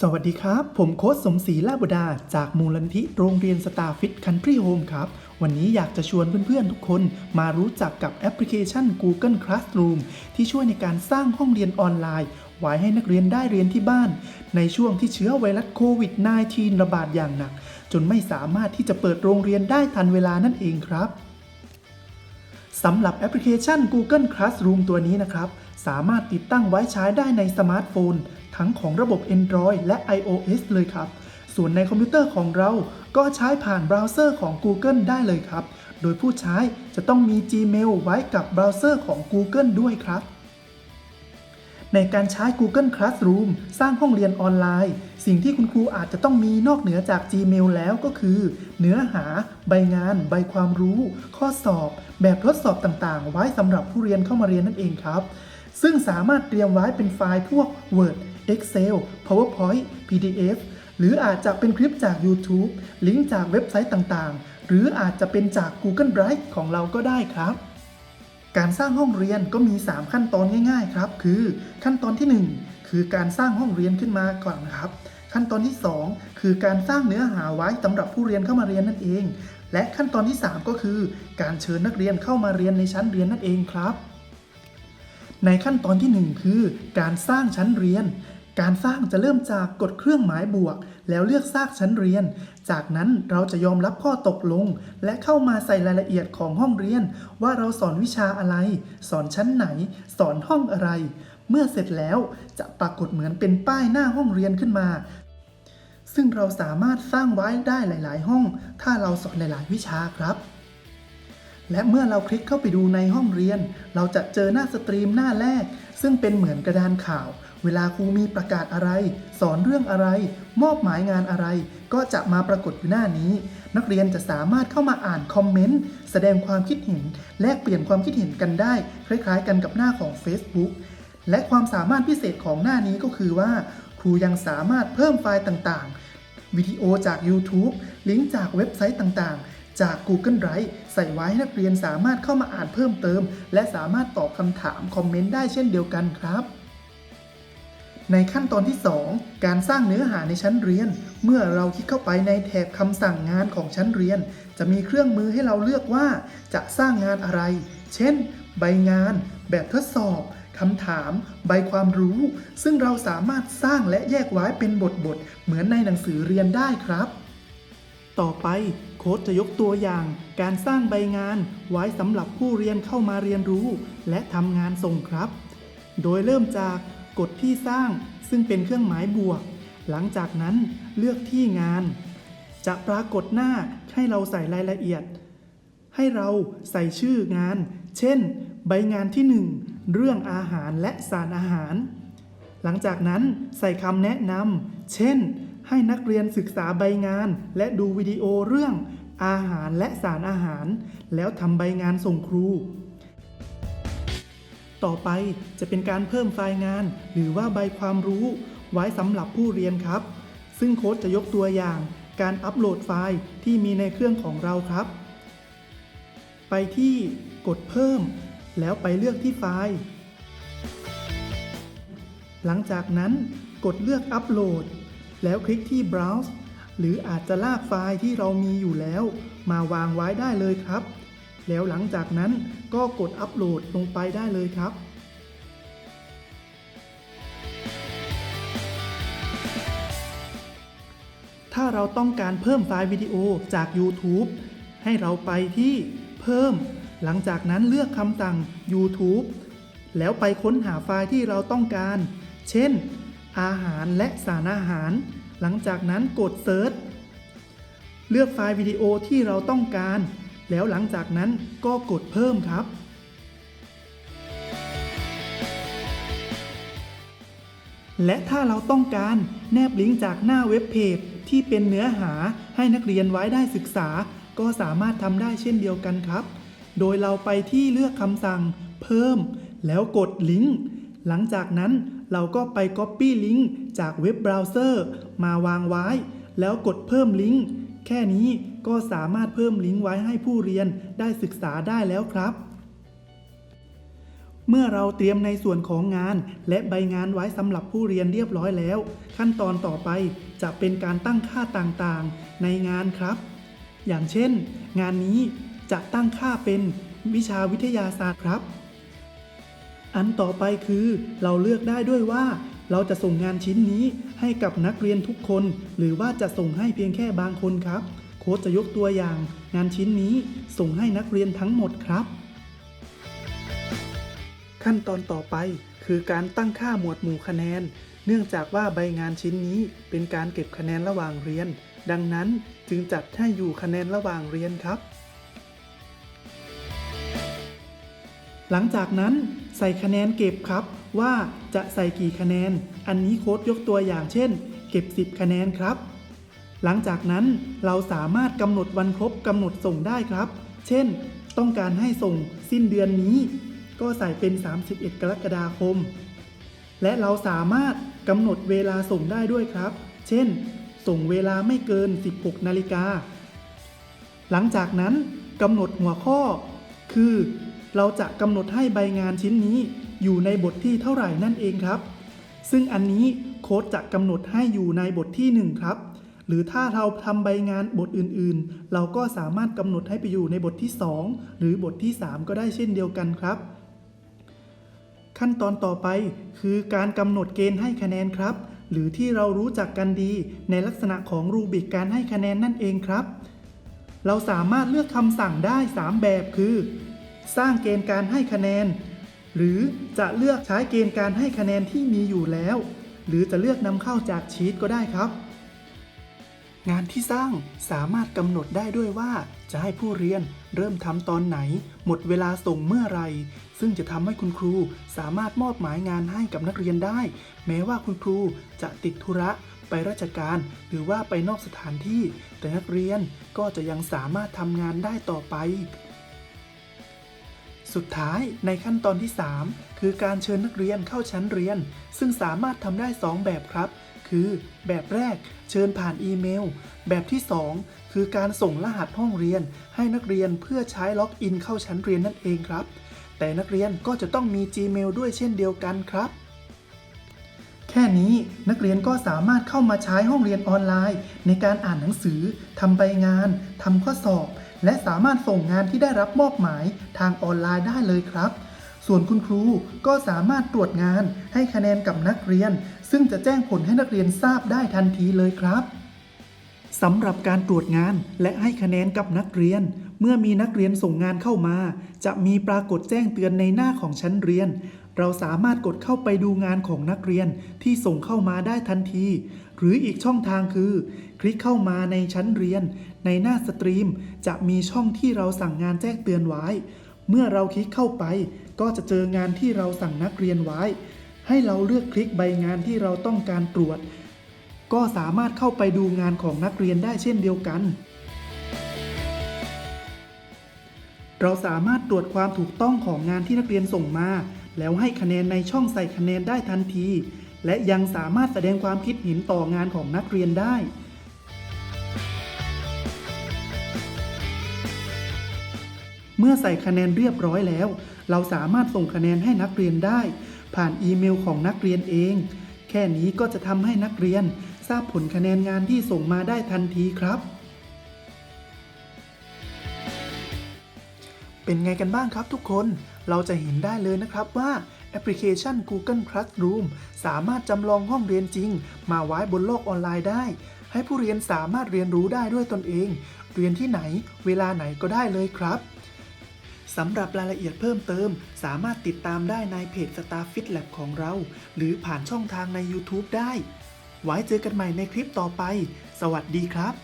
สวัสดีครับ ผมโค้ชสมศรีลาบดา จากมูลนิธิโรงเรียนสตาร์ฟิตคันทรีโฮมครับ วันนี้อยากจะชวนเพื่อนๆ ทุกคนมารู้จักกับแอปพลิเคชัน Google Classroom ที่ช่วยในการสร้างห้องเรียนออนไลน์ไว้ให้นักเรียนได้เรียนที่บ้าน ในช่วงที่เชื้อไวรัสโควิด -19 ระบาดอย่างหนัก จนไม่สามารถที่จะเปิดโรงเรียนได้ทันเวลานั่นเองครับสำหรับแอปพลิเคชัน Google Classroom ตัวนี้นะครับ สามารถติดตั้งไว้ใช้ได้ในสมาร์ทโฟน ทั้งของระบบ Android และ iOS เลยครับ ส่วนในคอมพิวเตอร์ของเราก็ใช้ผ่านเบราว์เซอร์ของ Google ได้เลยครับ โดยผู้ใช้จะต้องมี Gmail ไว้กับเบราว์เซอร์ของ Google ด้วยครับ ในการใช้ Google Classroom สร้างห้องเรียนออนไลน์ สิ่งที่คุณครูอาจจะต้องมีนอกเหนือจาก Gmail แล้วก็คือ เนื้อหา ใบงาน ใบความรู้ ข้อสอบ แบบทดสอบต่างๆ ไว้สำหรับผู้เรียนเข้ามาเรียนนั่นเองครับซึ่งสามารถเตรียมไว้เป็นไฟล์พวก Word Excel PowerPoint PDF หรืออาจจะเป็นคลิปจาก YouTube ลิงก์จากเว็บไซต์ต่างๆ หรืออาจจะเป็นจาก Google Drive ของเราก็ได้ครับ การสร้างห้องเรียนก็มี 3 ขั้นตอนง่าย ๆ ครับ คือ ขั้นตอนที่ 1 คือการสร้างห้องเรียนขึ้นมาก่อนนะครับ ขั้นตอนที่ 2 คือการสร้างเนื้อหาไว้สำหรับผู้เรียนเข้ามาเรียนนั่นเอง และขั้นตอนที่ 3 ก็คือ การเชิญนักเรียนเข้ามาเรียนในชั้นเรียนนั่นเองครับในขั้นตอนที่ 1 คือ การสร้างชั้นเรียน การสร้างจะเริ่มจากกดเครื่องหมายบวก แล้วเลือกสร้างชั้นเรียน จากนั้นเราจะยอมรับข้อตกลง และเข้ามาใส่รายละเอียดของห้องเรียน ว่าเราสอนวิชาอะไร สอนชั้นไหน สอนห้องอะไร เมื่อเสร็จแล้วจะปรากฏเหมือนเป็นป้ายหน้าห้องเรียนขึ้นมา ซึ่งเราสามารถสร้างไว้ได้หลาย ๆ ห้อง ถ้าเราสอนหลาย ๆ วิชาครับและเมื่อเราคลิกเข้าไปดูในห้องเรียน เราจะเจอหน้าสตรีมหน้าแรก ซึ่งเป็นเหมือนกระดานข่าว เวลาครูมีประกาศอะไร สอนเรื่องอะไร มอบหมายงานอะไร ก็จะมาปรากฏอยู่หน้านี้ นักเรียนจะสามารถเข้ามาอ่านคอมเมนต์แสดงความคิดเห็น แลกเปลี่ยนความคิดเห็นกันได้ คล้ายๆ กันกับหน้าของ Facebook และความสามารถพิเศษของหน้านี้ก็คือว่า ครูยังสามารถเพิ่มไฟล์ต่างๆ วิดีโอจาก YouTube ลิงก์จากเว็บไซต์ต่างๆ จาก Google Drive ใส่ไว้ให้นักเรียนสามารถเข้ามาอ่านเพิ่มเติม และสามารถตอบคำถามคอมเมนต์ได้เช่นเดียวกันครับ ในขั้นตอนที่ 2 การสร้างเนื้อหาในชั้นเรียน เมื่อเราคลิกเข้าไปในแถบคำสั่งงานของชั้นเรียน จะมีเครื่องมือให้เราเลือกว่าจะสร้างงานอะไร เช่น ใบงาน แบบทดสอบคำถาม ใบความรู้ ซึ่งเราสามารถสร้างและแยกไว้เป็นบทบทๆเหมือนในหนังสือเรียนได้ครับ ต่อไปโค้ชจะยกตัวอย่าง การสร้างใบงานไว้สำหรับผู้เรียนเข้ามาเรียนรู้ และทำงานส่งครับ โดยเริ่มจาก กดที่สร้างซึ่งเป็นเครื่องหมายบวก หลังจากนั้นเลือกที่งาน จะปรากฏหน้าให้เราใส่รายละเอียด ให้เราใส่ชื่องาน เช่น ใบงานที่ 1 เรื่องอาหารและสารอาหาร หลังจากนั้นใส่คำแนะนำเช่น ให้นักเรียนศึกษาใบงาน และดูวิดีโอเรื่องอาหารและสารอาหาร แล้วทำใบงานส่งครู ต่อไปจะเป็นการเพิ่มไฟล์งาน หรือว่าใบความรู้ ไว้สำหรับผู้เรียนครับ ซึ่งโค้ชจะยกตัวอย่าง การอัปโหลดไฟล์ที่มีในเครื่องของเราครับ ไปที่กดเพิ่ม แล้วไปเลือกที่ไฟล์ หลังจากนั้นกดเลือกอัปโหลด แล้วคลิกที่ browse หรืออาจจะลากไฟล์ที่เรามีอยู่แล้ว มาวางไว้ได้เลยครับ แล้วหลังจากนั้นก็กดอัปโหลดลงไปได้เลยครับถ้าเราต้องการเพิ่มไฟล์วิดีโอจาก YouTube ให้เราไปที่เพิ่ม หลังจากนั้นเลือกคำสั่ง YouTube แล้วไปค้นหาไฟล์ที่เราต้องการ เช่น อาหารและสารอาหาร หลังจากนั้นกด Search เลือกไฟล์วิดีโอที่เราต้องการ แล้วหลังจากนั้นก็กดเพิ่มครับ และถ้าเราต้องการแนบลิงก์จากหน้าเว็บเพจที่เป็นเนื้อหาให้นักเรียนไว้ได้ศึกษา ก็สามารถทำได้เช่นเดียวกันครับ โดยเราไปที่เลือกคำสั่ง เพิ่ม แล้วกดลิงก์หลังจากนั้นเราก็ไป Copy ลิงก์จากเว็บเบราว์เซอร์มาวางไว้ แล้วกดเพิ่มลิงก์แค่นี้ ก็สามารถเพิ่มลิงก์ไว้ให้ผู้เรียนได้ศึกษาได้แล้วครับ เมื่อเราเตรียมในส่วนของงาน และใบงานไว้สำหรับผู้เรียนเรียบร้อยแล้ว ขั้นตอนต่อไปจะเป็นการตั้งค่าต่างๆ ในงานครับ อย่างเช่น งานนี้จะตั้งค่าเป็นวิชาวิทยาศาสตร์ครับ อันต่อไปคือเราเลือกได้ด้วยว่าเราจะส่งงานชิ้นนี้ให้กับนักเรียนทุกคน หรือว่าจะส่งให้เพียงแค่บางคนครับ ค้ชจะยกตัวอย่างงานชิ้นนี้ส่งให้นักเรียนทั้งหมดครับ ขั้นตอนต่อไปคือการตั้งค่าหมวดหมู่คะแนน เนื่องจากว่าใบงานชิ้นนี้เป็นการเก็บคะแนนระหว่างเรียน ดังนั้นจึงจัดให้อยู่คะแนนระหว่างเรียนครับ หลังจากนั้นใส่คะแนนเก็บครับว่าจะใส่กี่คะแนน อันนี้โค้ดยกตัวอย่างเช่น เก็บ 10 คะแนนครับ หลังจากนั้นเราสามารถกำหนดวันครบกำหนดส่งได้ครับ เช่น ต้องการให้ส่งสิ้นเดือนนี้ ก็ใส่เป็น 31 กรกฎาคม และเราสามารถกำหนดเวลาส่งได้ด้วยครับ เช่น ส่งเวลาไม่เกิน 16 นาฬิกา หลังจากนั้นกำหนดหัวข้อ คือ เราจะกำหนดให้ใบงานชิ้นนี้อยู่ในบทที่เท่าไหร่นั่นเองครับ ซึ่งอันนี้โค้ดจะกำหนดให้อยู่ในบทที่ 1 ครับ หรือถ้าเราทำใบงานบทอื่นๆ เราก็สามารถกำหนดให้ไปอยู่ในบทที่ 2 หรือบทที่ 3 ก็ได้เช่นเดียวกันครับ ขั้นตอนต่อไปคือการกำหนดเกณฑ์ให้คะแนนครับ หรือที่เรารู้จักกันดีในลักษณะของรูบิกการให้คะแนนนั่นเองครับ เราสามารถเลือกคำสั่งได้ 3 แบบคือ สร้างเกณฑ์การให้คะแนน หรือจะเลือกใช้เกณฑ์การให้คะแนนที่มีอยู่แล้ว หรือจะเลือกนำเข้าจากชีตก็ได้ครับ งานที่สร้างสามารถกำหนดได้ด้วยว่า จะให้ผู้เรียนเริ่มทำตอนไหน หมดเวลาส่งเมื่อไร ซึ่งจะทำให้คุณครูสามารถมอบหมายงานให้กับนักเรียนได้ แม้ว่าคุณครูจะติดธุระไปราชการ หรือว่าไปนอกสถานที่ แต่นักเรียนก็จะยังสามารถทำงานได้ต่อไป สุดท้ายในขั้นตอนที่ 3 คือการเชิญนักเรียนเข้าชั้นเรียน ซึ่งสามารถทำได้ 2 แบบครับ คือแบบแรกเชิญผ่านอีเมล แบบที่ 2 คือการส่งรหัสห้องเรียน ให้นักเรียนเพื่อใช้ล็อกอินเข้าชั้นเรียนนั่นเองครับ แต่นักเรียนก็จะต้องมี Gmail ด้วยเช่นเดียวกันครับ แค่นี้นักเรียนก็สามารถเข้ามาใช้ห้องเรียนออนไลน์ ในการอ่านหนังสือทำใบงานทำข้อสอบ และสามารถส่งงานที่ได้รับมอบหมายทางออนไลน์ได้เลยครับ ส่วนคุณครูก็สามารถตรวจงานให้คะแนนกับนักเรียน ซึ่งจะแจ้งผลให้นักเรียนทราบได้ทันทีเลยครับสำหรับการตรวจงานและให้คะแนนกับนักเรียน เมื่อมีนักเรียนส่งงานเข้ามา จะมีปรากฏแจ้งเตือนในหน้าของชั้นเรียน เราสามารถกดเข้าไปดูงานของนักเรียนที่ส่งเข้ามาได้ทันที หรืออีกช่องทางคือ คลิกเข้ามาในชั้นเรียน ในหน้าสตรีม จะมีช่องที่เราสั่งงานแจ้งเตือนไว้ เมื่อเราคลิกเข้าไป ก็จะเจองานที่เราสั่งนักเรียนไว้ ให้เราเลือกคลิกใบงานที่เราต้องการตรวจ ก็สามารถเข้าไปดูงานของนักเรียนได้เช่นเดียวกัน เราสามารถตรวจความถูกต้องของงานที่นักเรียนส่งมา แล้วให้คะแนนในช่องใส่คะแนนได้ทันที และยังสามารถแสดงความคิดเห็นต่องานของนักเรียนได้ เมื่อใส่คะแนนเรียบร้อยแล้ว เราสามารถส่งคะแนนให้นักเรียนได้ ผ่านอีเมลของนักเรียนเอง แค่นี้ก็จะทำให้นักเรียน ทราบผลคะแนนงานที่ส่งมาได้ทันทีครับ เป็นไงกันบ้างครับทุกคน เราจะเห็นได้เลยนะครับว่าแอปพลิเคชัน Google Classroom สามารถจำลองห้องเรียนจริง มาไว้บนโลกออนไลน์ได้ ให้ผู้เรียนสามารถเรียนรู้ได้ด้วยตนเอง เรียนที่ไหน เวลาไหนก็ได้เลยครับ สำหรับรายละเอียดเพิ่มเติม สามารถติดตามได้ในเพจ Starfit Lab ของเรา หรือผ่านช่องทางใน YouTube ได้ ไว้เจอกันใหม่ในคลิปต่อไป สวัสดีครับ